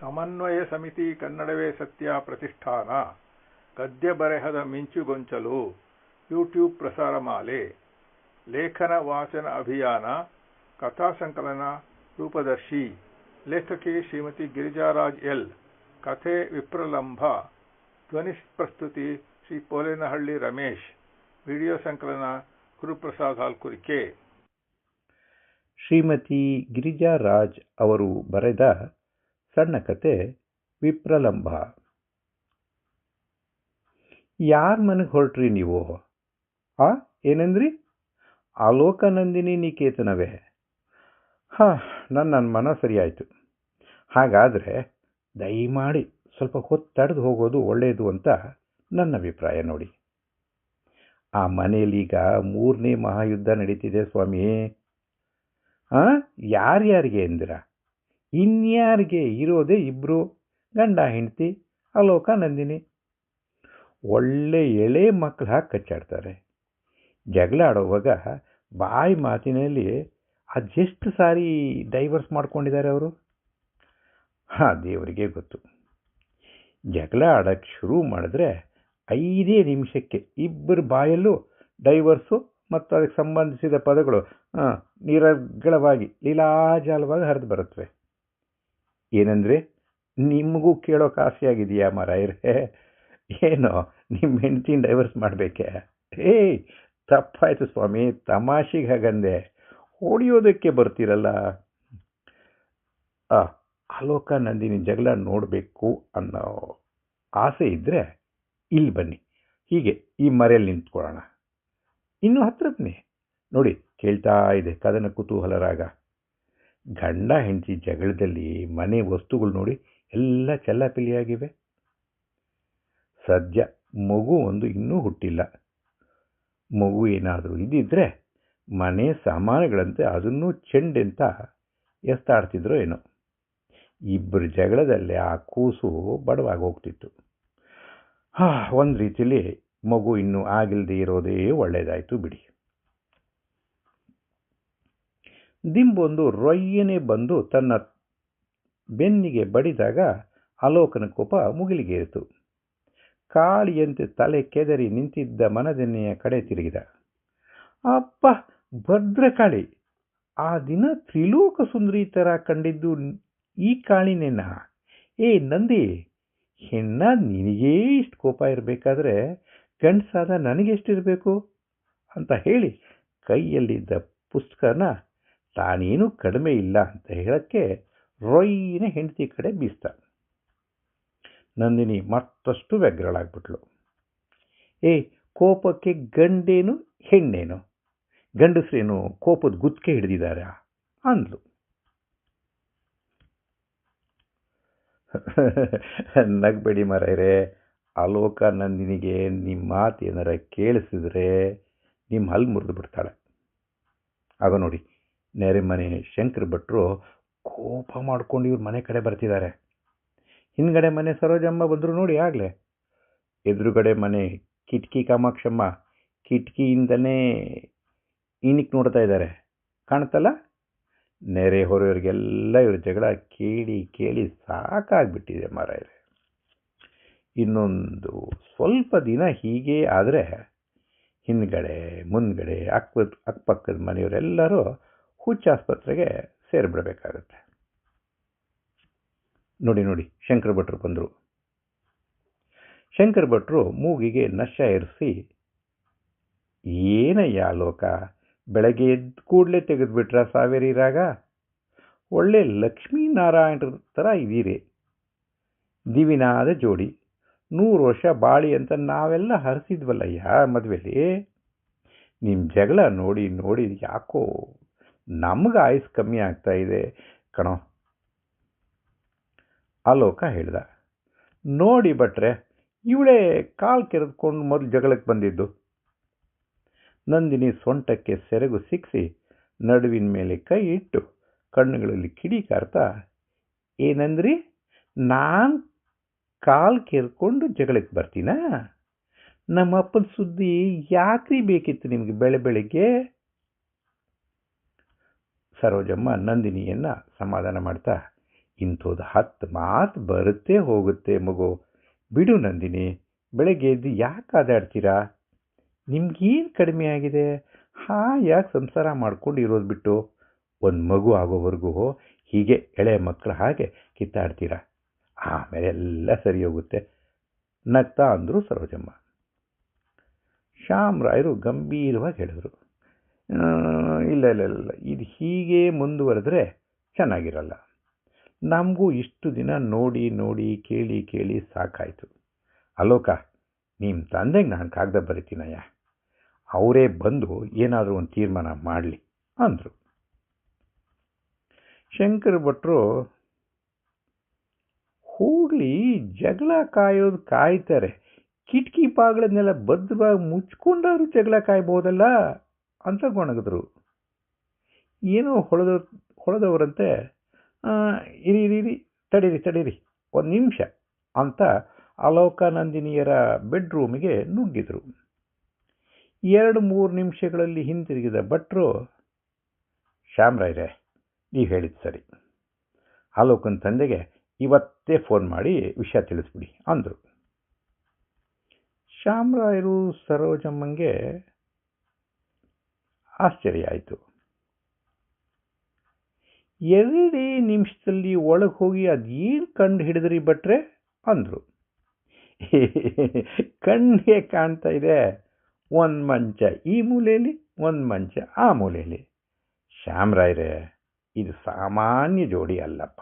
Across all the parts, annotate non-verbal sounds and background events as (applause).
ಸಮನ್ವಯ ಸಮಿತಿ ಕನ್ನಡವೇ ಸತ್ಯ ಪ್ರತಿಷ್ಠಾನ. ಗದ್ಯ ಬರೆಹದ ಮಿಂಚುಗೊಂಚಲು ಯೂಟ್ಯೂಬ್ ಪ್ರಸಾರ ಮಾಲೆ. ಲೇಖನ ವಾಚನ ಅಭಿಯಾನ. ಕಥಾ ಸಂಕಲನ ರೂಪದರ್ಶಿ. ಲೇಖಕಿ ಶ್ರೀಮತಿ ಗಿರಿಜಾರಾಜ್ ಎಲ್. ಕಥೆ ವಿಪ್ರಲಂಭ. ಧ್ವನಿ ಪ್ರಸ್ತುತಿ ಶ್ರೀ ಪೋಲೇನಹಳ್ಳಿ ರಮೇಶ್. ವಿಡಿಯೋ ಸಂಕಲನ ಗುರುಪ್ರಸಾದ್ ಹಾಲ್ಕುರಿಕೆ. ಶ್ರೀಮತಿ ಗಿರಿಜಾರಾಜ್ ಅವರು ಬರೆದ ಸಣ್ಣ ಕತೆ ವಿಪ್ರಲಂಬ. ಯಾರ ಮನೆಗೆ ಹೊರಟ್ರಿ ನೀವು? ಆ, ಏನಂದ್ರಿ? ಆಲೋಕನಂದಿನಿ ನಿಕೇತನವೇ. ಹಾ ನನ್ನ ನನ್ನ ಮನ ಸರಿಯಾಯಿತು. ಹಾಗಾದರೆ ದಯಮಾಡಿ ಸ್ವಲ್ಪ ಹೊತ್ತು ಹೋಗೋದು ಒಳ್ಳೆಯದು ಅಂತ ನನ್ನ ಅಭಿಪ್ರಾಯ ನೋಡಿ. ಆ ಮನೆಯಲ್ಲೀಗ ಮೂರನೇ ಮಹಾಯುದ್ಧ ನಡೀತಿದೆ ಸ್ವಾಮಿ. ಹಾಂ ಯಾರ್ಯಾರಿಗೆ ಅಂದಿರ? ಇನ್ಯಾರಿಗೆ ಇರೋದೇ ಇಬ್ಬರು ಗಂಡ, ಹೆಂಡತಿ, ಅಲೋಕ, ನಂದಿನಿ. ಒಳ್ಳೆ ಎಳೆ ಮಕ್ಕಳು ಹಾಕಿ ಕಚ್ಚಾಡ್ತಾರೆ. ಜಗಳ ಆಡೋವಾಗ ಬಾಯಿ ಮಾತಿನಲ್ಲಿ ಅದೆಷ್ಟು ಸಾರಿ ಡೈವರ್ಸ್ ಮಾಡ್ಕೊಂಡಿದ್ದಾರೆ ಅವರು? ಹಾಂ, ದೇವರಿಗೆ ಗೊತ್ತು. ಜಗಳ ಆಡೋಕ್ಕೆ ಶುರು ಮಾಡಿದ್ರೆ ಐದೇ ನಿಮಿಷಕ್ಕೆ ಇಬ್ಬರ ಬಾಯಲ್ಲೂ ಡೈವರ್ಸು ಮತ್ತು ಅದಕ್ಕೆ ಸಂಬಂಧಿಸಿದ ಪದಗಳು ನಿರಗ್ಗಳವಾಗಿ ಲೀಲಾಜಾಲವಾಗಿ ಹರಿದು ಬರುತ್ತವೆ. ಏನಂದರೆ, ನಿಮಗೂ ಕೇಳೋಕೆ ಆಸೆಯಾಗಿದೆಯಾ ಮರೈರೆ ಏನೋ ನಿಮ್ಮ ಹೆಂಡ್ತಿನ ಡೈವರ್ಸ್ ಮಾಡಬೇಕೆ? ಏಯ್, ತಪ್ಪಾಯಿತು ಸ್ವಾಮಿ, ತಮಾಷೆಗೆ ಹಾಗಂದೆ. ಹೊಡೆಯೋದಕ್ಕೆ ಬರ್ತೀರಲ್ಲ. ಆ ಆಲೋಕ ನಂದಿನಿ ಜಗಳ ನೋಡಬೇಕು ಅನ್ನೋ ಆಸೆ ಇದ್ದರೆ ಇಲ್ಲಿ ಬನ್ನಿ. ಹೀಗೆ ಈ ಮರೆಯಲ್ಲಿ ನಿಂತ್ಕೊಳ್ಳೋಣ. ಇನ್ನೂ ಹತ್ರ ಬನ್ನಿ. ನೋಡಿ, ಕೇಳ್ತಾ ಇದೆ ಕದನ ಕುತೂಹಲ ರಾಗ ಗಂಡ ಹೆಂಡತಿ ಜಗಳದಲ್ಲಿ ಮನೆ ವಸ್ತುಗಳು ನೋಡಿ ಎಲ್ಲ ಚೆಲ್ಲಾಪಿಲಿಯಾಗಿವೆ ಸದ್ಯ ಮಗು ಒಂದು ಇನ್ನೂ ಹುಟ್ಟಿಲ್ಲ. ಮಗು ಏನಾದರೂ ಇದ್ದಿದ್ರೆ ಮನೆ ಸಾಮಾನುಗಳಂತೆ ಅದನ್ನೂ ಚೆಂಡೆಂತ ಎಸ್ತಾಡ್ತಿದ್ರೋ ಏನೋ. ಇಬ್ಬರು ಜಗಳದಲ್ಲಿ ಆ ಕೂಸು ಬಡವಾಗಿ ಹೋಗ್ತಿತ್ತು. ಹಾ, ಒಂದು ರೀತಿಯಲ್ಲಿ ಮಗು ಇನ್ನೂ ಆಗಿಲ್ಲದೆ ಇರೋದೇ ಒಳ್ಳೆಯದಾಯಿತು ಬಿಡಿ. ದಿಂಬೊಂದು ರೊಯ್ಯನೆ ಬಂದು ತನ್ನ ಬೆನ್ನಿಗೆ ಬಡಿದಾಗ ಅಲೋಕನ ಕೋಪ ಮುಗಿಲಿಗೇರಿತು. ಕಾಳಿಯಂತೆ ತಲೆ ಕೆದರಿ ನಿಂತಿದ್ದ ಮನದೆನ್ನೆಯ ಕಡೆ ತಿರುಗಿದ. ಅಪ್ಪ ಭದ್ರಕಾಳಿ ಆ ದಿನ ತ್ರಿಲೋಕ ಸುಂದರಿ ಥರ ಕಂಡಿದ್ದು ಈ ಕಾಳಿನೇನ? ಏ ನಂದಿ, ಹೆಣ್ಣ ನಿನಗೇ ಇಷ್ಟು ಕೋಪ ಇರಬೇಕಾದ್ರೆ ಗಂಡಸಾದ ನನಗೆಷ್ಟಿರಬೇಕು ಅಂತ ಹೇಳಿ ಕೈಯಲ್ಲಿದ್ದ ಪುಸ್ತಕನ ತಾನೇನು ಕಡಿಮೆ ಇಲ್ಲ ಅಂತ ಹೇಳಕ್ಕೆ ರೊಯ್ಯಿನ ಹೆಂಡತಿ ಕಡೆ ಬೀಸ್ತ ನಂದಿನಿ ಮತ್ತಷ್ಟು ವ್ಯಗ್ರಳಾಗ್ಬಿಟ್ಲು. ಏ, ಕೋಪಕ್ಕೆ ಗಂಡೇನು ಹೆಣ್ಣೇನು? ಗಂಡಸ್ರೇನು ಕೋಪದ ಗುತ್ತಿಗೆ ಹಿಡಿದಿದ್ದಾರೆ ಅಂದ್ಲು. (laughs) ನಗಬೇಡಿ ಮರೈರೆ ಅಲೋಕ ನಂದಿನಿಗೆ ನಿಮ್ಮ ಮಾತು ಏನಾರ ಕೇಳಿಸಿದ್ರೆ ನಿಮ್ಮ ಹಲ್ಲು ಮುರಿದು ಬಿಡ್ತಾಳೆ. ಆಗ ನೋಡಿ ನೆರೆ ಮನೆ ಶಂಕರ ಭಟ್ರು ಕೋಪ ಮಾಡ್ಕೊಂಡು ಇವ್ರ ಮನೆ ಕಡೆ ಬರ್ತಿದ್ದಾರೆ. ಹಿಂದ್ಗಡೆ ಮನೆ ಸರೋಜಮ್ಮ ಬಂದರು ನೋಡಿ ಆಗಲೇ. ಎದುರುಗಡೆ ಮನೆ ಕಿಟಕಿ ಕಾಮಾಕ್ಷಮ್ಮ. ಕಿಟಕಿಯಿಂದನೇ ಇನಿಕ್ ನೋಡ್ತಾ ಇದ್ದಾರೆ. ಕಾಣ್ತಲ್ಲ ನೆರೆ ಹೊರೆಯವರಿಗೆಲ್ಲ ಇವ್ರ ಜಗಳ ಕೇಳಿ ಕೇಳಿ ಸಾಕಾಗ್ಬಿಟ್ಟಿದೆ ಮಾರಾಯರೆ. ಇನ್ನೊಂದು ಸ್ವಲ್ಪ ದಿನ ಹೀಗೆ ಆದರೆ ಹಿಂದ್ಗಡೆ ಮುಂದ್ಗಡೆ ಅಕ್ಕ ಅಕ್ಕಪಕ್ಕದ ಮನೆಯವರೆಲ್ಲರೂ ಹುಚ್ಚಾಸ್ಪತ್ರೆಗೆ ಸೇರಿಬಿಡಬೇಕಾಗತ್ತೆ. ನೋಡಿ ನೋಡಿ, ಶಂಕರ ಭಟ್ರು ಬಂದರು. ಶಂಕರ ಭಟ್ರು ಮೂಗಿಗೆ ನಶ ಇರಿಸಿ ಏನಯ್ಯ ಲೋಕ, ಬೆಳಗ್ಗೆ ಎದ್ದು ಕೂಡಲೇ ತೆಗೆದುಬಿಟ್ರ ಸಾವೇರಿ ರಾಗ? ಒಳ್ಳೆ ಲಕ್ಷ್ಮೀನಾರಾಯಣರ ಥರ ಇದ್ದೀರಿ. ದಿವಿನಾದ ಜೋಡಿ, ನೂರು ವರ್ಷ ಬಾಳಿ ಅಂತ ನಾವೆಲ್ಲ ಹರಿಸಿದ್ವಲ್ಲಯ್ಯ ಮದುವೆಲಿ? ನಿಮ್ಮ ಜಗಳ ನೋಡಿ ನೋಡಿ, ಯಾಕೋ ನಮ್ಗೆ ಆಯುಸ್ ಕಮ್ಮಿ ಆಗ್ತಾ ಇದೆ ಕಣೋ. ಆಲೋಕ ಹೇಳ್ದ. ನೋಡಿ ಭಟ್ರೆ, ಇವಳೇ ಕಾಲು ಕೆರೆದುಕೊಂಡು ಮೊದಲು ಜಗಳಕ್ಕೆ ಬಂದಿದ್ದು. ನಂದಿನಿ ಸೊಂಟಕ್ಕೆ ಸೆರಗು ಸಿಕ್ಕಿಸಿ ನಡುವಿನ ಮೇಲೆ ಕೈ ಇಟ್ಟು ಕಣ್ಣುಗಳಲ್ಲಿ ಕಿಡಿ ಕಾರ್ತಾ, ಏನಂದ್ರಿ? ನಾನು ಕಾಲು ಕೆರ್ಕೊಂಡು ಜಗಳಕ್ಕೆ ಬರ್ತೀನಾ? ನಮ್ಮಪ್ಪನ ಸುದ್ದಿ ಯಾಕ್ರಿ ಬೇಕಿತ್ತು ನಿಮಗೆ ಬೆಳೆ ಬೆಳಿಗ್ಗೆ? ಸರೋಜಮ್ಮ ನಂದಿನಿಯನ್ನು ಸಮಾಧಾನ ಮಾಡ್ತಾ ಇಂಥದ್ದು ಹತ್ತು ಮಾತು ಬರುತ್ತೆ ಹೋಗುತ್ತೆ ಮಗು. ಬಿಡು ನಂದಿನಿ ಬೆಳಗ್ಗೆ ಎದ್ದು ಯಾಕೆ ಕಾದಾಡ್ತೀರಾ ನಿಮ್ಗೇನು ಕಡಿಮೆ ಆಗಿದೆ? ಹಾಯಾಗಿ ಸಂಸಾರ ಮಾಡ್ಕೊಂಡು ಇರೋದು ಬಿಟ್ಟು ಒಂದು ಮಗು ಆಗೋವರೆಗೂ ಹೀಗೆ ಎಳೆ ಮಕ್ಕಳು ಹಾಗೆ ಕಿತ್ತಾಡ್ತೀರಾ? ಆಮೇಲೆ ಎಲ್ಲ ಸರಿ ಹೋಗುತ್ತೆ ನಗ್ತಾ ಅಂದರು ಸರೋಜಮ್ಮ. ಶ್ಯಾಮರಾಯರು ಗಂಭೀರವಾಗಿ ಹೇಳಿದ್ರು. "ಆ, ಇಲ್ಲ ಇಲ್ಲ ಇಲ್ಲ ಇದು ಹೀಗೆ ಮುಂದುವರೆದ್ರೆ ಚೆನ್ನಾಗಿರಲ್ಲ. ನಮಗೂ ಇಷ್ಟು ದಿನ ನೋಡಿ ನೋಡಿ, ಕೇಳಿ ಕೇಳಿ ಸಾಕಾಯಿತು. ಅಲೋಕ ನಿಮ್ಮ ತಂದೆಗೆ ನಾನು ಕಾಗದ ಬರಿತೀನಯ್ಯ. ಅವರೇ ಬಂದು ಏನಾದರೂ ಒಂದು ತೀರ್ಮಾನ ಮಾಡಲಿ ಅಂದರು. ಶಂಕರ್ ಭಟ್ರು, ಹೋಗಲಿ, ಜಗಳ ಕಾಯೋದು ಕಾಯ್ತಾರೆ. ಕಿಟಕಿ ಪಾಗಳನ್ನೆಲ್ಲ ಬದ್ಧವಾಗಿ ಮುಚ್ಕೊಂಡಾದ್ರೂ ಜಗಳ ಕಾಯ್ಬೋದಲ್ಲ? ಅಂತ ಗೊಣಗಿದ್ರು ಏನೋ ಹೊಳೆದ ಹೊಳೆದವರಂತೆ "ಆ, ಇರಿ ಇರಿ ಇರಿ ತಡೀರಿ ತಡೀರಿ ಒಂದು ನಿಮಿಷ ಅಂತ ಅಲೋಕಾನಂದಿನಿಯರ ಬೆಡ್ರೂಮಿಗೆ ನುಗ್ಗಿದರು. ಎರಡು ಮೂರು ನಿಮಿಷಗಳಲ್ಲಿ ಹಿಂತಿರುಗಿದ ಭಟ್ರು ಶ್ಯಾಮ್ರಾಯ್ರೆ ನೀವು ಹೇಳಿದ್ದು ಸರಿ. ಅಲೋಕನ ತಂದೆಗೆ ಇವತ್ತೇ ಫೋನ್ ಮಾಡಿ ವಿಷಯ ತಿಳಿಸ್ಬಿಡಿ ಅಂದರು. ಶ್ಯಾಮ್ರಾಯರು ಸರೋಜಮ್ಮಂಗೆ ಆಶ್ಚರ್ಯ ಆಯಿತು ಎರಡೇ ನಿಮಿಷದಲ್ಲಿ ಒಳಗೆ ಹೋಗಿ ಅದೇನು ಕಂಡು ಹಿಡಿದ್ರಿ ಭಟ್ರೆ? ಅಂದರು. (laughs) ಕಣ್ಣಿಗೆ ಕಾಣ್ತಾ ಇದೆ, ಒಂದು ಮಂಚ ಈ ಮೂಲೆಯಲ್ಲಿ ಒಂದು ಮಂಚ ಆ ಮೂಲೆಯಲ್ಲಿ ಶ್ಯಾಮರಾಯ್ರೆ, ಇದು ಸಾಮಾನ್ಯ ಜೋಡಿ ಅಲ್ಲಪ್ಪ.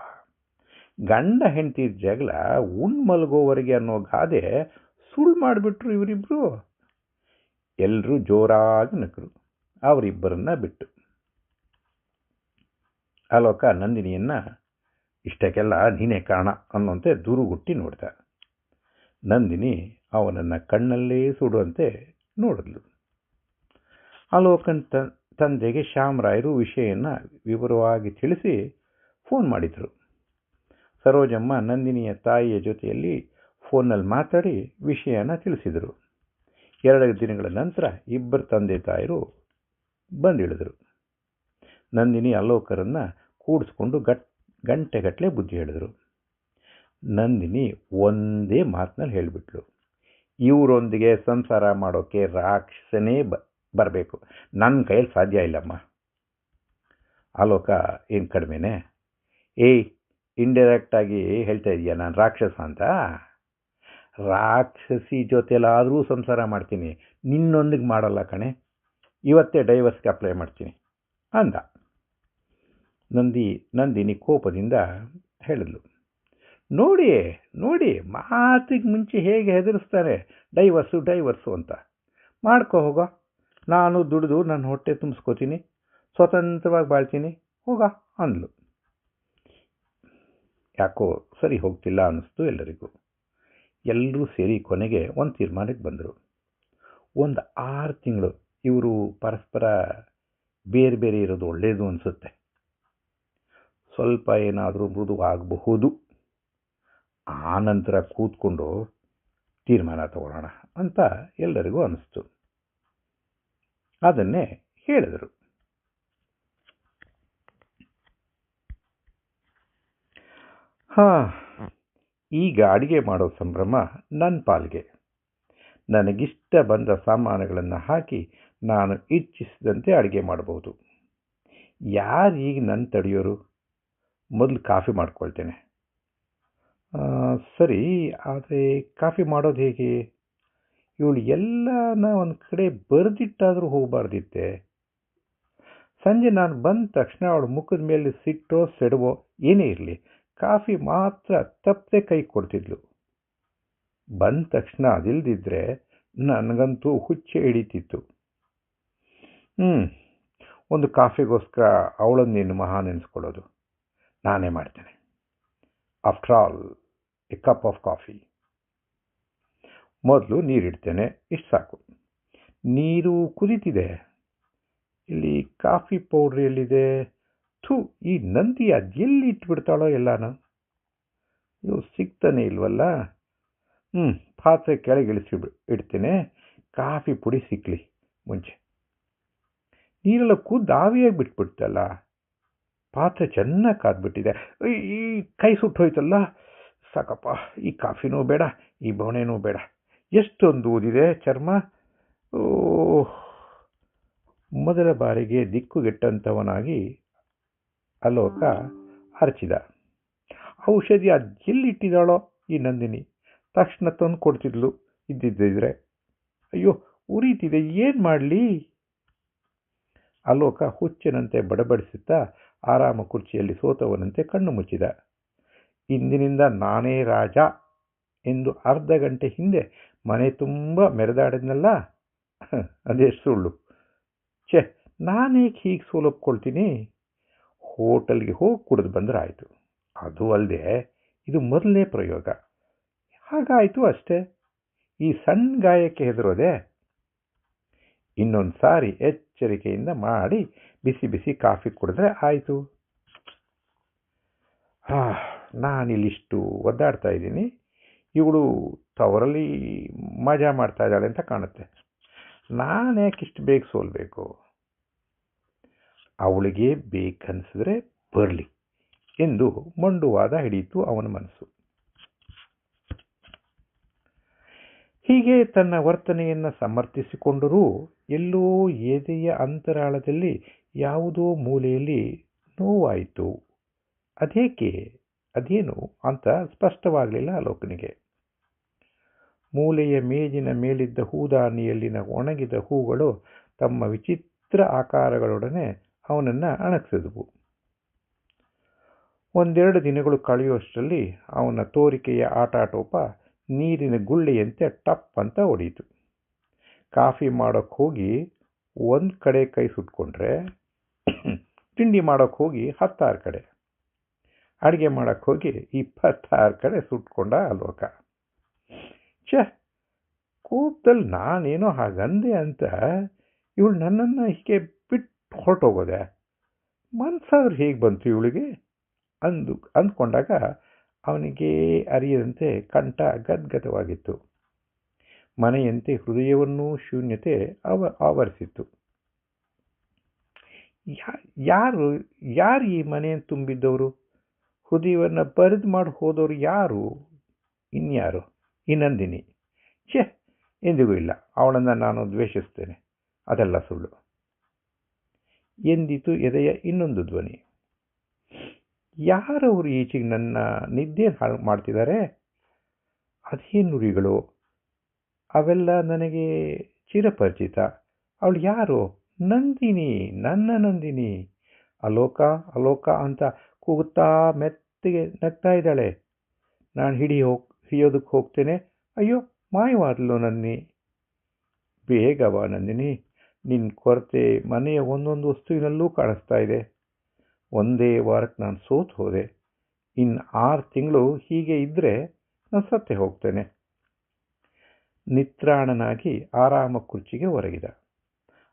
ಗಂಡ ಹೆಂಡತಿ ಜಗಳ ಉಣ್ ಮಲಗೋವರೆಗೆ ಅನ್ನೋ ಗಾದೆ ಸುಳ್ಳು ಮಾಡಿಬಿಟ್ರು ಇವರಿಬ್ಬರು ಎಲ್ಲರೂ ಜೋರಾಗಿ ನಕ್ಕರು ಅವರಿಬ್ಬರನ್ನ ಬಿಟ್ಟು. ಅಲೋಕ ನಂದಿನಿಯನ್ನ, ಇಷ್ಟಕ್ಕೆಲ್ಲ ನೀನೇ ಕಾರಣ ಅನ್ನುವಂತೆ ದೂರುಗುಟ್ಟಿ ನೋಡ್ದ. ನಂದಿನಿ ಅವನನ್ನು ಕಣ್ಣಲ್ಲೇ ಸುಡುವಂತೆ ನೋಡಿದ್ಲು. ಅಲೋಕನ್ ತ- ತಂದೆಗೆ ಶ್ಯಾಮರಾಯರು ವಿಷಯನ ವಿವರವಾಗಿ ತಿಳಿಸಿ ಫೋನ್ ಮಾಡಿದರು. ಸರೋಜಮ್ಮ ನಂದಿನಿಯ ತಾಯಿಯ ಜೊತೆಯಲ್ಲಿ ಫೋನ್ನಲ್ಲಿ ಮಾತಾಡಿ ವಿಷಯನ ತಿಳಿಸಿದರು. ಎರಡು ದಿನಗಳ ನಂತರ ಇಬ್ಬರು ತಂದೆ ತಾಯರು ಬಂದಿಳಿದರು ನಂದಿನಿ ಅಲೋಕರನ್ನ ಕೂಡಿಸ್ಕೊಂಡು ಗಟ್ ಗಂಟೆಗಟ್ಟಲೆ ಬುದ್ಧಿ ಹೇಳಿದರು. ನಂದಿನಿ ಒಂದೇ ಮಾತಿನಲ್ಲಿ ಹೇಳಿಬಿಟ್ಲು. ಇವರೊಂದಿಗೆ ಸಂಸಾರ ಮಾಡೋಕ್ಕೆ ರಾಕ್ಷಸನೇ ಬ, ಬರಬೇಕು. ನನ್ನ ಕೈಯಲ್ಲಿ ಸಾಧ್ಯ ಇಲ್ಲಮ್ಮ. ಆಲೋಕ ಏನು ಕಡಿಮೆನೆ? ಏಯ್ ಇಂಡೈರೆಕ್ಟಾಗಿ ಹೇಳ್ತಾ ಇದೆಯಾ, ನಾನು ರಾಕ್ಷಸ ಅಂತ? ರಾಕ್ಷಸಿ ಜೊತೆಲಾದರೂ ಸಂಸಾರ ಮಾಡ್ತೀನಿ. ನಿನ್ನೊಂದಿಗೆ ಮಾಡಲ್ಲ ಕಣೆ. ಇವತ್ತೇ ಡೈವರ್ಸ್ಗೆ ಅಪ್ಲೈ ಮಾಡ್ತೀನಿ ಅಂದ. ನಂದಿ, ನಂದಿನಿ ಕೋಪದಿಂದ ಹೇಳಿದ್ಲು. ನೋಡಿ ನೋಡಿ ಮಾತಿಗೆ ಮುಂಚೆ ಹೇಗೆ ಹೆದರಿಸ್ತಾರೆ? ಡೈವರ್ಸು ಡೈವರ್ಸು ಅಂತ. ಮಾಡ್ಕೋ ಹೋಗೋ. ನಾನು ದುಡಿದು ನನ್ನ ಹೊಟ್ಟೆ ತುಂಬಿಸ್ಕೋತೀನಿ. ಸ್ವತಂತ್ರವಾಗಿ ಬಾಳ್ತೀನಿ. ಹೋಗ ಅಂದ್ಲು. ಯಾಕೋ ಸರಿ ಹೋಗ್ತಿಲ್ಲ ಅನ್ನಿಸ್ತು ಎಲ್ಲರಿಗೂ. ಎಲ್ಲರೂ ಸೇರಿ ಕೊನೆಗೆ ಒಂದು ತೀರ್ಮಾನಕ್ಕೆ ಬಂದರು. ಒಂದು ಆರು ತಿಂಗಳು ಇವರು ಪರಸ್ಪರ ಬೇರೆ ಬೇರೆ ಇರೋದು ಒಳ್ಳೆಯದು ಅನಿಸುತ್ತೆ. ಸ್ವಲ್ಪ ಏನಾದರೂ ಮೃದು ಆಗಬಹುದು ಆ ನಂತರ ಕೂತ್ಕೊಂಡು ತೀರ್ಮಾನ ತಗೊಳ್ಳೋಣ ಅಂತ ಎಲ್ಲರಿಗೂ ಅನಿಸ್ತು. ಅದನ್ನೇ ಹೇಳಿದರು. ಹಾಂ, ಈಗ ಅಡುಗೆ ಮಾಡೋ ಸಂಭ್ರಮ ನನ್ನ ಪಾಲ್ಗೆ. ನನಗಿಷ್ಟ ಬಂದ ಸಾಮಾನುಗಳನ್ನು ಹಾಕಿ ನಾನು ಇಚ್ಛಿಸಿದಂತೆ ಅಡುಗೆ ಮಾಡಬಹುದು. ಯಾರು ಈಗ ನನ್ನ ತಡೆಯೋರು? ಮೊದಲು ಕಾಫಿ ಮಾಡ್ಕೊಳ್ತೇನೆ. ಸರಿ, ಆದರೆ ಕಾಫಿ ಮಾಡೋದು ಹೇಗೆ? ಇವಳು ಎಲ್ಲನ ಒಂದು ಕಡೆ ಬರೆದಿಟ್ಟಾದರೂ ಹೋಗಬಾರ್ದಿತ್ತೆ. ಸಂಜೆ ನಾನು ಬಂದ ತಕ್ಷಣ ಅವಳು ಮುಖದ ಮೇಲೆ ಸಿಟ್ಟೋ, ಸೆಡವೋ, ಏನೇ ಇರಲಿ, ಕಾಫಿ ಮಾತ್ರ ತಪ್ಪದೆ ಕೈ ಕೊಡ್ತಿದ್ಲು. ಬಂದ ತಕ್ಷಣ ಅದಿಲ್ದಿದ್ರೆ ನನಗಂತೂ ಹುಚ್ಚೆ ಹಿಡಿತಿತ್ತು. ಹ್ಞೂ ಒಂದು ಕಾಫಿಗೋಸ್ಕರ ಅವಳನ್ನೇನು ಮಹಾ ನೆನೆಸ್ಕೊಳ್ಳೋದು ನಾನೇ ಮಾಡ್ತೇನೆ. After all a cup of coffee ಮೊದಲು ನೀರಿಡ್ತೇನೆ. ಇಷ್ಟು ಸಾಕು. ನೀರು ಕುದೀತಿದೆ. ಇಲ್ಲಿ ಕಾಫಿ ಪೌಡ್ರ್ ಎಲ್ಲಿದೆ? ಥೂ, ಈ ನಂದಿ ಅದೆಲ್ಲಿ ಇಟ್ಬಿಡ್ತಾಳೋ ಎಲ್ಲಾನ. ಇವು ಸಿಗ್ತಾನೆ ಇಲ್ವಲ್ಲ? ಹ್ಞೂ ಪಾತ್ರೆ ಕೆಳಗೆ ಇಳಿಸಿ ಇಡ್ತೇನೆ. ಕಾಫಿ ಪುಡಿ ಸಿಕ್ಕಲಿ ಮುಂಚೆ. ನೀರೆಲ್ಲ ಕುದ್ದು ಆವಿಯಾಗಿ ಬಿಟ್ಬಿಡ್ತಲ್ಲ? ಪಾತ್ರೆ ಚೆನ್ನಾಗಿ ಕಾದ್ಬಿಟ್ಟಿದೆ. ಈ- ಈ ಕೈ ಸುಟ್ಟೋಯ್ತಲ್ಲ ಸಾಕಪ್ಪ, ಈ ಕಾಫಿನೂ ಬೇಡ, ಈ ಬೊಣೆನೂ ಬೇಡ. ಎಷ್ಟೊಂದು ಊದಿದೆ ಚರ್ಮ. ಓ ಮೊದಲ ಬಾರಿಗೆ ದಿಕ್ಕುಗೆಟ್ಟಂಥವನಾಗಿ ಅಲೋಕ ಹರಚಿದ. ಔಷಧಿ ಅದು ಎಲ್ಲಿಟ್ಟಿದ್ದಾಳೋ ಈ ನಂದಿನಿ. ತಕ್ಷಣ ತಂದು ಕೊಡ್ತಿದ್ಲು ಇದ್ದಿದ್ದಿದ್ರೆ ಅಯ್ಯೋ, ಉರಿತಿದೆ, ಏನು ಮಾಡಲಿ? ಅಲೋಕ ಹುಚ್ಚನಂತೆ ಬಡಬಡಿಸುತ್ತಾ ಆರಾಮ ಕುರ್ಚಿಯಲ್ಲಿ ಸೋತವನಂತೆ ಕಣ್ಣು ಮುಚ್ಚಿದ. ಇಂದಿನಿಂದ ನಾನೇ ರಾಜ ಎಂದು ಅರ್ಧ ಗಂಟೆ ಹಿಂದೆ ಮನೆ ತುಂಬ ಮೆರೆದಾಡಿದ್ನಲ್ಲ? (laughs) ಅದೇ ಸುಳ್ಳು. ಛೆ, ನಾನೇಕೆ ಹೀಗೆ ಸೋಲೊಪ್ಕೊಳ್ತೀನಿ? ಹೋಟೆಲ್ಗೆ ಹೋಗಿ ಕುಡಿದು ಬಂದ್ರೆ ಆಯಿತು ಅದು ಅಲ್ಲದೆ ಇದು ಮೊದಲನೇ ಪ್ರಯೋಗ. ಹಾಗಾಯಿತು ಅಷ್ಟೇ. ಈ ಸಣ್ಣ ಗಾಯಕ್ಕೆ ಹೆದರೋದೆ? ಇನ್ನೊಂದು ಸಾರಿ ಎಚ್ಚರಿಕೆಯಿಂದ ಮಾಡಿ ಬಿಸಿ ಬಿಸಿ ಕಾಫಿ ಕುಡಿದ್ರೆ ಆಯಿತು. ಹಾ, ನಾನಿಲ್ಲಿಷ್ಟು ಒದ್ದಾಡ್ತಾ ಇದ್ದೀನಿ. ಇವಳು ತವರಲ್ಲಿ ಮಜಾ ಮಾಡ್ತಾ ಇದ್ದಾಳೆ ಅಂತ ಕಾಣುತ್ತೆ. ನಾನು ಯಾಕೆ ಇಷ್ಟು ಬೇಗ ಸೋಲ್ಬೇಕು? ಅವಳಿಗೆ ಬೇಕನ್ಸಿದ್ರೆ ಬರಲಿ ಎಂದು ಮಂಡುವಾದ ಹಿಡಿಯಿತು ಅವನ ಮನಸ್ಸು. ಹೀಗೆ ತನ್ನ ವರ್ತನೆಯನ್ನು ಸಮರ್ಥಿಸಿಕೊಂಡರೂ ಎಲ್ಲೋ ಎದೆಯ ಅಂತರಾಳದಲ್ಲಿ ಯಾವುದೋ ಮೂಲೆಯಲ್ಲಿ ನೋವಾಯಿತು. ಅದೇಕೆ? ಅದೇನು ಅಂತ ಸ್ಪಷ್ಟವಾಗಲಿಲ್ಲ ಅಲೋಕನಿಗೆ ಮೂಲೆಯ ಮೇಜಿನ ಮೇಲಿದ್ದ ಹೂದಾನಿಯಲ್ಲಿನ ಒಣಗಿದ ಹೂಗಳು ತಮ್ಮ ವಿಚಿತ್ರ ಆಕಾರಗಳೊಡನೆ ಅವನನ್ನು ಅಣಗಿಸಿದವು. ಒಂದೆರಡು ದಿನಗಳು ಕಳೆಯುವಷ್ಟರಲ್ಲಿ ಅವನ ತೋರಿಕೆಯ ಆಟಾಟೋಪ ನೀರಿನ ಗುಳ್ಳೆಯಂತೆ ಟಪ್ ಅಂತ ಹೊಡೆಯಿತು ಕಾಫಿ ಮಾಡೋಕ್ಕೆ ಹೋಗಿ ಒಂದು ಕಡೆ ಕೈ ಸುಟ್ಕೊಂಡ್ರೆ ತಿಂಡಿ ಮಾಡೋಕ್ಕೆ ಹೋಗಿ ಹತ್ತಾರು ಕಡೆ. ಅಡುಗೆ ಮಾಡೋಕ್ಕೆ ಹೋಗಿ ಇಪ್ಪತ್ತಾರು ಕಡೆ ಸುಟ್ಕೊಂಡ ಅಲೋಕ. ಛೆ ಕೋಪದಲ್ಲಿ ನಾನೇನೋ ಹಾಗಂದೆ ಅಂತ ಇವಳು ನನ್ನನ್ನು ಹೀಗೆ ಬಿಟ್ಟು ಹೊರಟೋಗೋದೆ. ಮನ್ಸಾದ್ರೆ ಹೇಗೆ ಬಂತು ಇವಳಿಗೆ? ಅಂದು, ಅಂದ್ಕೊಂಡಾಗ ಅವನಿಗೆ ಅರಿಯದಂತೆ ಕಂಠ ಗದ್ಗದವಾಗಿತ್ತು. ಮನೆಯಂತೆ ಹೃದಯವನ್ನೂ ಶೂನ್ಯತೆ ಅವ, ಆವರಿಸಿತ್ತು. ಯಾರು ಯಾರು ಈ ಮನೆಯನ್ನು ತುಂಬಿದ್ದವರು? ಹೃದಯವನ್ನು ಬರೆದು ಮಾಡಿ ಹೋದವರು ಯಾರು? ಇನ್ಯಾರು? ಈ ನಂದಿನಿ. ಛೇ, ಎಂದಿಗೂ ಇಲ್ಲ. ಅವಳನ್ನು ನಾನು ದ್ವೇಷಿಸ್ತೇನೆ ಅದೆಲ್ಲ ಸುಳ್ಳು. ಎಂದಿತು ಎದೆಯ ಇನ್ನೊಂದು ಧ್ವನಿ. ಯಾರವರು ಈಚೆಗೆ ನನ್ನ ನಿದ್ದೆ ಹಾಳು ಮಾಡ್ತಿದ್ದಾರೆ? ಅದೇ ನುಡಿಗಳು ಅವೆಲ್ಲ ನನಗೆ ಚಿರಪರಿಚಿತ. ಅವಳು ಯಾರು? ನಂದಿನಿ, ನನ್ನ ನಂದಿನಿ. ಅಲೋಕ ಅಲೋಕ ಅಂತ ಕೂಗುತ್ತಾ ಮೆತ್ತಗೆ ನಗ್ತಾ ಇದ್ದಾಳೆ. ನಾನು ಹಿಡಿ ಹೋಗ್, ಹಿಡಿಯೋದಕ್ಕೆ ಹೋಗ್ತೇನೆ. ಅಯ್ಯೋ, ಮಾಯವಾದ್ಲು ನನ್ನಿ. ಬೇಗವಾ ನಂದಿನಿ. ನಿನ್ನ ಕೊರತೆ ಮನೆಯ ಒಂದೊಂದು ವಸ್ತುವಿನಲ್ಲೂ ಕಾಣಿಸ್ತಾ ಇದೆ. ಒಂದೇ ವಾರಕ್ಕೆ ನಾನು ಸೋತು ಹೋದೆ. ಇನ್ನು ಆರು ತಿಂಗಳು ಹೀಗೆ ಇದ್ದರೆ ನಾನು ಸತ್ತೆ ಹೋಗ್ತೇನೆ. ನಿತ್ರಾಣನಾಗಿ ಆರಾಮ ಕುರ್ಚಿಗೆ ಒರಗಿದ.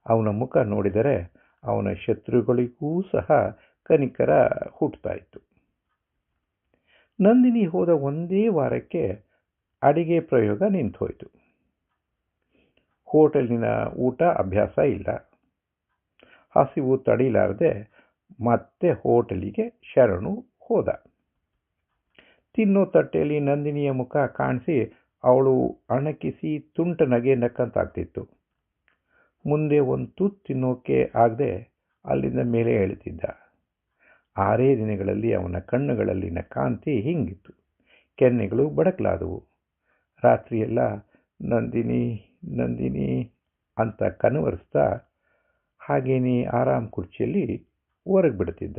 ಅವನ ಮುಖ ನೋಡಿದರೆ ಅವನ ಶತ್ರುಗಳಿಗೂ ಸಹ ಕನಿಕರ ಹುಟ್ಟುತ್ತಾ ಇತ್ತು ನಂದಿನಿ ಹೋದ ಒಂದೇ ವಾರಕ್ಕೆ ಅಡಿಗೆ ಪ್ರಯೋಗ ನಿಂತೋಯ್ತು. ಹೋಟೆಲಿನ ಊಟ ಅಭ್ಯಾಸ ಇಲ್ಲ. ಹಸಿವು ತಡಿಲಾರದೆ ಮತ್ತೆ ಹೋಟೆಲಿಗೆ ಶರಣು ಹೋದ. ತಿನ್ನೋ ತಟ್ಟೆಯಲ್ಲಿ ನಂದಿನಿಯ ಮುಖ ಕಾಣಿಸಿ ಅವಳು ಅಣಕಿಸಿ ತುಂಟ ನಗೆ ನಕ್ಕಂತಾಗ್ತಿತ್ತು. ಮುಂದೆ ಒಂದು ತುತ್ತು ತಿನ್ನೋಕೆ ಆಗದೆ ಅಲ್ಲಿಂದ ಮೇಲೆ ಹೇಳ್ತಿದ್ದ ಆರೇ ದಿನಗಳಲ್ಲಿ ಅವನ ಕಣ್ಣುಗಳಲ್ಲಿನ ಕಾಂತಿ ಹಿಂಗಿತ್ತು. ಕೆನ್ನೆಗಳು ಬಡಕಲಾದವು. ರಾತ್ರಿಯೆಲ್ಲ, ನಂದಿನಿ ನಂದಿನಿ ಅಂತ ಕನವರಿಸ್ತಾ, ಹಾಗೇನೇ, ಆರಾಮ್ ಕುರ್ಚಿಯಲ್ಲಿ ಹೊರಗೆ ಬಿಡ್ತಿದ್ದ.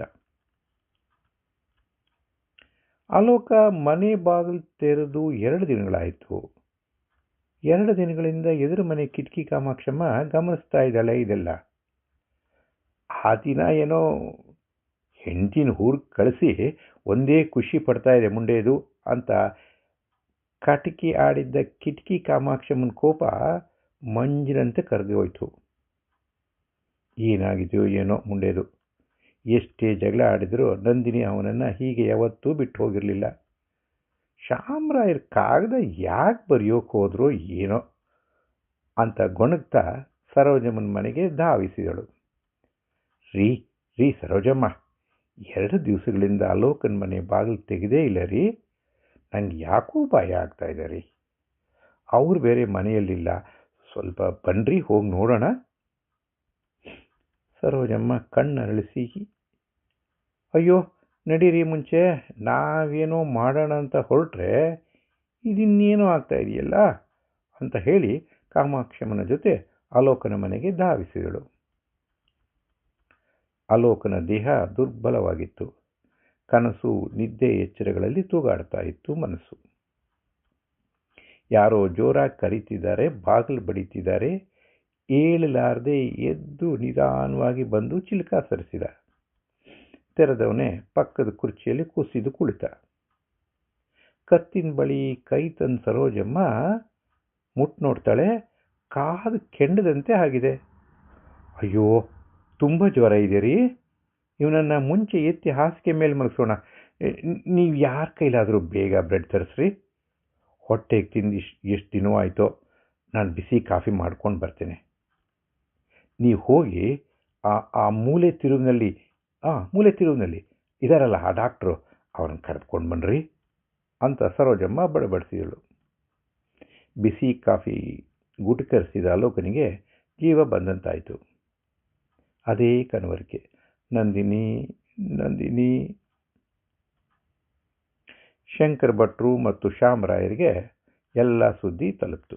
ಅಲೋಕ ಮನೆ ಬಾಗಿಲು ತೆರೆದು ಎರಡು ದಿನಗಳಾಯಿತು. ಎರಡು ದಿನಗಳಿಂದ ಎದುರು ಮನೆ ಕಿಟಕಿ ಕಾಮಾಕ್ಷಮ್ಮ ಗಮನಿಸ್ತಾ ಇದ್ದಾಳೆ ಇದೆಲ್ಲ. ಆ ದಿನ ಏನೋ ಹೆಂಡತಿನ ಊರು ಕಳಿಸಿ ಒಂದೇ ಖುಷಿ ಪಡ್ತಾ ಇದೆ ಮುಂಡೇದು ಅಂತ ಕಟಕಿ ಆಡಿದ್ದ ಕಿಟಕಿ ಕಾಮಾಕ್ಷಮ್ಮನ ಕೋಪ ಮಂಜಿನಂತೆ ಕರಗಿ ಹೋಯ್ತು. ಏನಾಗಿದೆಯೋ ಏನೋ ಮುಂಡೇದು. ಎಷ್ಟೇ ಜಗಳ ಆಡಿದರೂ ನಂದಿನಿ ಅವನನ್ನು ಹೀಗೆ ಯಾವತ್ತೂ ಬಿಟ್ಟು ಹೋಗಿರಲಿಲ್ಲ. ಶಾಮರಾಯರ್ ಕಾಗದ ಯಾಕೆ ಬರೆಯೋಕೆ ಹೋದ್ರೋ ಏನೋ ಅಂತ ಗೊಣಗ್ತಾ ಸರೋಜಮ್ಮನ ಮನೆಗೆ ಧಾವಿಸಿದಳು. ರೀ ರೀ ಸರೋಜಮ್ಮ, ಎರಡು ದಿವಸಗಳಿಂದ ಅಲೋಕನ ಮನೆ ಬಾಗಿಲು ತೆಗೆದೇ ಇಲ್ಲ ರೀ. ನಂಗೆ ಯಾಕೋ ಭಯ ಆಗ್ತಾ ಇದೆ ರೀ. ಅವ್ರು ಬೇರೆ ಮನೆಯಲ್ಲಿಲ್ಲ. ಸ್ವಲ್ಪ ಬನ್ರಿ ಹೋಗಿ ನೋಡೋಣ. ಸರೋಜಮ್ಮ ಕಣ್ಣರಳಿಸಿ ಅಯ್ಯೋ, ನಡೀರಿ ಮುಂಚೆ, ನಾವೇನೋ ಮಾಡೋಣ ಅಂತ ಹೊರಟ್ರೆ ಇದಿನ್ನೇನೋ ಆಗ್ತಾ ಇದೆಯಲ್ಲ? ಅಂತ ಹೇಳಿ ಕಾಮಾಕ್ಷಮ್ಮನ ಜೊತೆ ಅಲೋಕನ ಮನೆಗೆ ಧಾವಿಸಿದಳು. ಅಲೋಕನ ದೇಹ ದುರ್ಬಲವಾಗಿತ್ತು. ಕನಸು, ನಿದ್ದೆ, ಎಚ್ಚರಗಳಲ್ಲಿ ತೂಗಾಡ್ತಾ ಇತ್ತು ಮನಸ್ಸು. ಯಾರೋ ಜೋರಾಗಿ ಕರೀತಿದ್ದಾರೆ, ಬಾಗಿಲು ಬಡಿತಿದ್ದಾರೆ, ಏಳಲಾರದೆ ಎದ್ದು ನಿಧಾನವಾಗಿ ಬಂದು ಚಿಲ್ಕ ಸರಿಸಿದ. ತೆರೆದವನೇ ಪಕ್ಕದ ಕುರ್ಚಿಯಲ್ಲಿ ಕುಸಿದು ಕುಳಿತ. ಕತ್ತಿನ ಬಳಿ ಕೈ ತಂದ ಸರೋಜಮ್ಮ ಮುಟ್ ನೋಡ್ತಾಳೆ, ಕಾದು ಕೆಂಡದಂತೆ ಆಗಿದೆ. ಅಯ್ಯೋ, ತುಂಬ ಜ್ವರ ಇದೆ ರೀ. ಇವನನ್ನು ಮುಂಚೆ ಎತ್ತಿ ಹಾಸಿಗೆ ಮೇಲೆ ಮಲಗಿಸೋಣ. ನೀವು ಯಾರ ಕೈಲಾದರೂ ಬೇಗ ಬ್ರೆಡ್ ತರಿಸ್ರಿ. ಹೊಟ್ಟೆಗೆ ತಿಂದು ಇಷ್ಟು ಎಷ್ಟು ದಿನವಾಯಿತೋ ನಾನು ಬಿಸಿ ಕಾಫಿ ಮಾಡ್ಕೊಂಡು ಬರ್ತೇನೆ. ನೀವು ಹೋಗಿ ಆ ಆ ಮೂಲೆ ತಿರುವಿನಲ್ಲಿ ಹಾಂ ಮೂಲೆ ತಿರುವಿನಲ್ಲಿ. ಇದಾರಲ್ಲ ಆ ಡಾಕ್ಟ್ರು ಅವ್ರನ್ನ ಕರೆದುಕೊಂಡು ಬನ್ನಿರಿ ಅಂತ ಸರೋಜಮ್ಮ ಬಡಬಡಿಸಿದಳು. ಬಿಸಿ ಕಾಫಿ ಗುಟಕರಿಸಿದ ಅಲೋಕನಿಗೆ ಜೀವ ಬಂದಂತಾಯಿತು. ಅದೇ ಕನವರಿಕೆ. ನಂದಿನಿ ನಂದಿನಿ. ಶಂಕರ್ ಭಟ್ರು ಮತ್ತು ಶ್ಯಾಮರಾಯರಿಗೆ ಎಲ್ಲ ಸುದ್ದಿ ತಲುಪಿತು.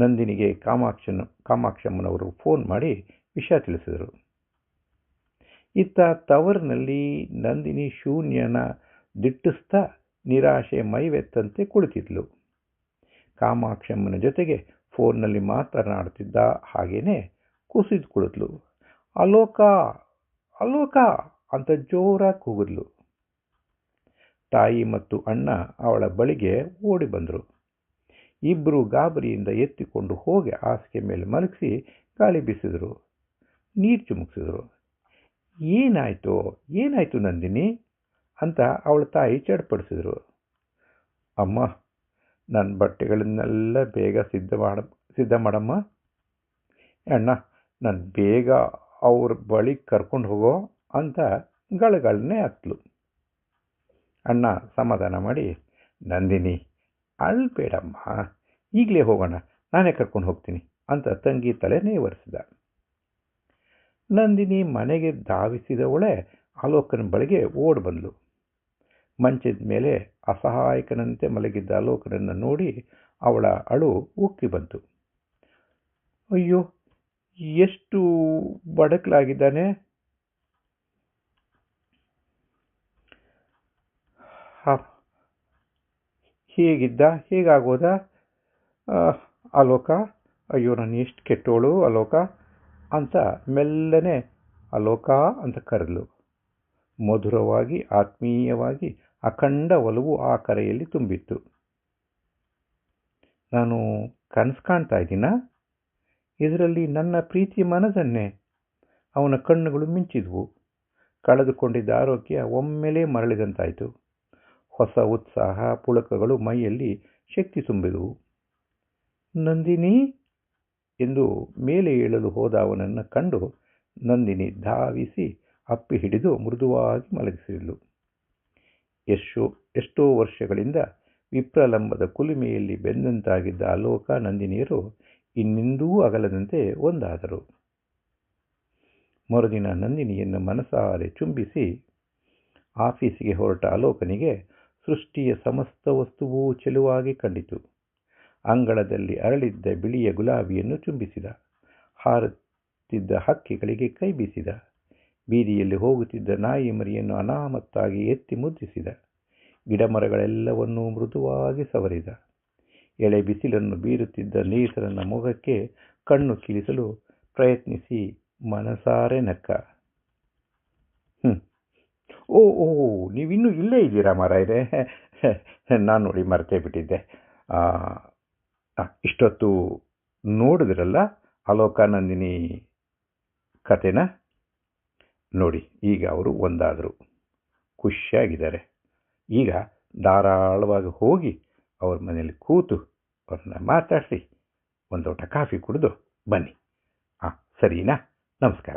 ನಂದಿನಿಗೆ ಕಾಮಾಕ್ಷನ, ಕಾಮಾಕ್ಷಮ್ಮನವರು ಫೋನ್ ಮಾಡಿ ವಿಷಯ ತಿಳಿಸಿದರು. ಇತ್ತ ತವರಿನಲ್ಲಿ ನಂದಿನಿ ಶೂನ್ಯನ ದಿಟ್ಟಿಸ್ತಾ ನಿರಾಶೆ ಮೈವೆತ್ತಂತೆ ಕುಳಿತಿದ್ಲು. ಕಾಮಾಕ್ಷಮ್ಮನ ಜೊತೆಗೆ ಫೋನ್ನಲ್ಲಿ ಮಾತನಾಡ್ತಿದ್ದ ಹಾಗೇನೆ ಕುಸಿದು ಕುಳಿತ್ಲು ಅಲೋಕ ಅಲೋಕ ಅಂತ ಜೋರಾಗಿ ಕೂಗಿದ್ಲು. ತಾಯಿ ಮತ್ತು ಅಣ್ಣ ಅವಳ ಬಳಿಗೆ ಓಡಿ ಬಂದರು. ಇಬ್ಬರು ಗಾಬರಿಯಿಂದ ಎತ್ತಿಕೊಂಡು ಹೋಗಿ ಹಾಸಿಗೆ ಮೇಲೆ ಮಲಗಿಸಿ ಗಾಳಿ ಬೀಸಿದರು. ನೀರು ಚುಮುಕ್ಸಿದ್ರು. ಏನಾಯಿತು? ಏನಾಯಿತು ನಂದಿನಿ? ಅಂತ ಅವಳ ತಾಯಿ ಚಡ್ಪಡಿಸಿದ್ರು. ಅಮ್ಮ ನನ್ನ ಬಟ್ಟೆಗಳನ್ನೆಲ್ಲ ಬೇಗ ಸಿದ್ಧ ಮಾಡ, ಸಿದ್ಧ ಮಾಡಮ್ಮ. ಅಣ್ಣ, ನಾನು ಬೇಗ ಅವ್ರ ಬಳಿ ಕರ್ಕೊಂಡು ಹೋಗೋ ಅಂತ ಗಳಗಳನ್ನೇ ಹತ್ಲು. ಅಣ್ಣ, ಸಮಾಧಾನ ಮಾಡಿ, ನಂದಿನಿ, ಅಳ್ಬೇಡಮ್ಮ. ಈಗಲೇ ಹೋಗೋಣ, ನಾನೇ ಕರ್ಕೊಂಡು ಹೋಗ್ತೀನಿ ಅಂತ ತಂಗಿ ತಲೆ ನೇವರಿಸಿದ ನಂದಿನಿ ಮನೆಗೆ ಧಾವಿಸಿದವಳೆ ಅಲೋಕನ ಬಳಿಗೆ ಓಡ್ ಬಂದಳು ಮಂಚದ ಮೇಲೆ ಅಸಹಾಯಕನಂತೆ ಮಲಗಿದ್ದ ಅಲೋಕನನ್ನು ನೋಡಿ ಅವಳ ಅಳು ಉಕ್ಕಿ ಬಂತು. ಅಯ್ಯೋ, ಎಷ್ಟು ಬಡಕಲಾಗಿದ್ದಾನೆ. ಹೇಗಿದ್ದ, ಹೇಗಾಗೋದ? ಅಲೋಕ, ಅಯ್ಯೋ, ನಾನು ಎಷ್ಟು ಕೆಟ್ಟೋಳು, ಅಲೋಕ. ಅಂತ ಮೆಲ್ಲನೆ ಅಲೋಕ ಅಂತ ಕರೆದಳು ಮಧುರವಾಗಿ, ಆತ್ಮೀಯವಾಗಿ ಅಖಂಡ ಒಲವು ಆ ಕರೆಯಲ್ಲಿ ತುಂಬಿತ್ತು. ನಾನು ಕನಸು ಕಾಣ್ತಾ ಇದ್ದೀನ? ಇದರಲ್ಲಿ ನನ್ನ ಪ್ರೀತಿ ಮನದನ್ನೇ. ಅವನ ಕಣ್ಣುಗಳು ಮಿಂಚಿದ್ವು. ಕಳೆದುಕೊಂಡಿದ್ದ ಆರೋಗ್ಯ ಒಮ್ಮೆಲೇ ಮರಳಿದಂತಾಯಿತು. ಹೊಸ ಉತ್ಸಾಹ, ಪುಳಕಗಳು ಮೈಯಲ್ಲಿ ಶಕ್ತಿ ತುಂಬಿದವು. ನಂದಿನಿ? ಎಂದು ಮೇಲೆ ಏಳಲು ಹೋದ ಅವನನ್ನು ಕಂಡು ನಂದಿನಿ ಧಾವಿಸಿ ಅಪ್ಪಿ ಹಿಡಿದು ಮೃದುವಾಗಿ ಮಲಗಿಸಿದಳು. ಎಷ್ಟೋ ಎಷ್ಟೋ ವರ್ಷಗಳಿಂದ ವಿಪ್ರಲಂಬದ ಕುಲುಮೆಯಲ್ಲಿ ಬೆಂದಂತಾಗಿದ್ದ ಅಲೋಕ ನಂದಿನಿಯರು ಇನ್ನೆಂದೂ ಅಗಲದಂತೆ ಒಂದಾದರು. ಮರುದಿನ ನಂದಿನಿಯನ್ನು ಮನಸಾರೆ ಚುಂಬಿಸಿ ಆಫೀಸಿಗೆ ಹೊರಟ ಅಲೋಕನಿಗೆ ಸೃಷ್ಟಿಯ ಸಮಸ್ತ ವಸ್ತುವೂ ಚೆಲುವಾಗಿ ಕಂಡಿತು. ಅಂಗಳದಲ್ಲಿ ಅರಳಿದ್ದ ಬಿಳಿಯ ಗುಲಾಬಿಯನ್ನು ಚುಂಬಿಸಿದ ಹಾರುತ್ತಿದ್ದ ಹಕ್ಕಿಗಳಿಗೆ ಕೈ ಬೀಸಿದ. ಬೀದಿಯಲ್ಲಿ ಹೋಗುತ್ತಿದ್ದ ನಾಯಿ ಮರಿಯನ್ನು ಅನಾಮತ್ತಾಗಿ ಎತ್ತಿ ಮುದ್ರಿಸಿದ. ಗಿಡಮರಗಳೆಲ್ಲವನ್ನೂ ಮೃದುವಾಗಿ ಸವರಿದ. ಎಳೆ ಬಿಸಿಲನ್ನು ಬೀರುತ್ತಿದ್ದ ನೀಸರನ್ನ ಮುಖಕ್ಕೆ ಕಣ್ಣು ಕಿಳಿಸಲು ಪ್ರಯತ್ನಿಸಿ ಮನಸಾರೆ ನಕ್ಕ. ಹ್ಞೂ ಓ ಓ ನೀವಿನ್ನೂ ಇಲ್ಲೇ ಇದ್ದೀರಾ ಮಾರಾಯರೇ? ನಾನು ನೋಡಿ ಮರೆತೇ ಬಿಟ್ಟಿದ್ದೆ. ಇಷ್ಟೊತ್ತು ನೋಡಿದ್ರಲ್ಲ ಅಲೋಕಾನಂದಿನಿ ಕತೆನ ನೋಡಿ, ಈಗ ಅವರು ಒಂದಾದರು. ಖುಷಿಯಾಗಿದ್ದಾರೆ. ಈಗ ಧಾರಾಳವಾಗಿ ಹೋಗಿ ಅವ್ರ ಮನೇಲಿ ಕೂತು ಅವ್ರನ್ನ ಮಾತಾಡಿಸಿ, ಒಂದು ಲೋಟ ಕಾಫಿ ಕುಡಿದು ಬನ್ನಿ. ಹಾಂ ಸರಿನಾ? ನಮಸ್ಕಾರ.